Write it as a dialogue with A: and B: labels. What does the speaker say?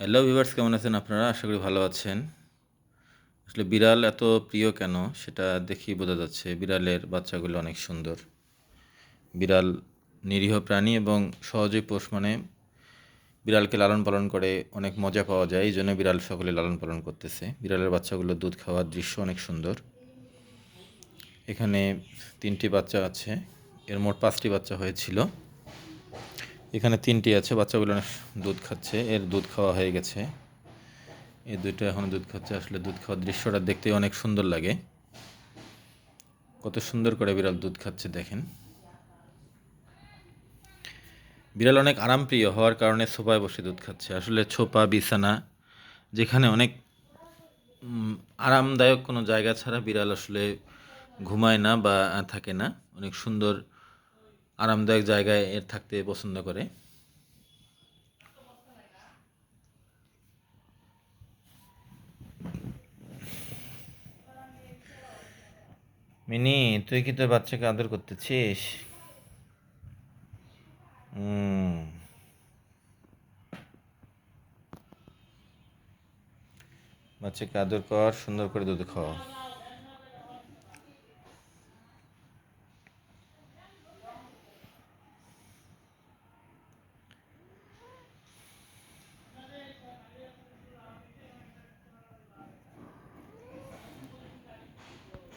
A: Hello viewers কেমন আছেন আপনারা? আশা করি ভালো আছেন। আসলে বিড়াল এত প্রিয় কেন? সেটা দেখি বোঝা যাচ্ছে। বিড়ালের বাচ্চাগুলো অনেক সুন্দর। বিড়াল নিরীহ প্রাণী এবং সহজেই পোষ মানে বিড়ালকে লালন পালন করে অনেক মজা পাওয়া যায়। এই জন্য বিড়াল সকলে লালন পালন করতেছে। বিড়ালের বাচ্চাগুলো দুধ খাওয়ার দৃশ্য অনেক সুন্দর। এখানে তিনটি বাচ্চা আছে। এর মোট পাঁচটি বাচ্চা হয়েছিল। এখানে তিনটি আছে বাচ্চাগুলো দুধ খাচ্ছে, এর দুধ খাওয়া হয়ে গেছে। এই দুইটা এখন দুধ খাচ্ছে, আসলে দুধ খাওয়ার দৃশ্যটা দেখতে অনেক সুন্দর লাগে। কত সুন্দর করে বিড়াল দুধ খাচ্ছে, দেখেন। বিড়াল অনেক আরামপ্রিয় হওয়ার কারণে সোফায় বসে দুধ খাচ্ছে। আসলে ছোপা, বিছানা, যেখানে অনেক আরামদায়ক কোনো জায়গা ছাড়া বিড়াল আসলে ঘুমায় না বা থাকে না। অনেক সুন্দর আরামদায়ক জায়গায় এর থাকতে পছন্দ করে। মিনি, তুই কি তোর বাচ্চাকে আদর করতেছিস? বাচ্চাকে আদর কর, সুন্দর করে দুধ খাওয়া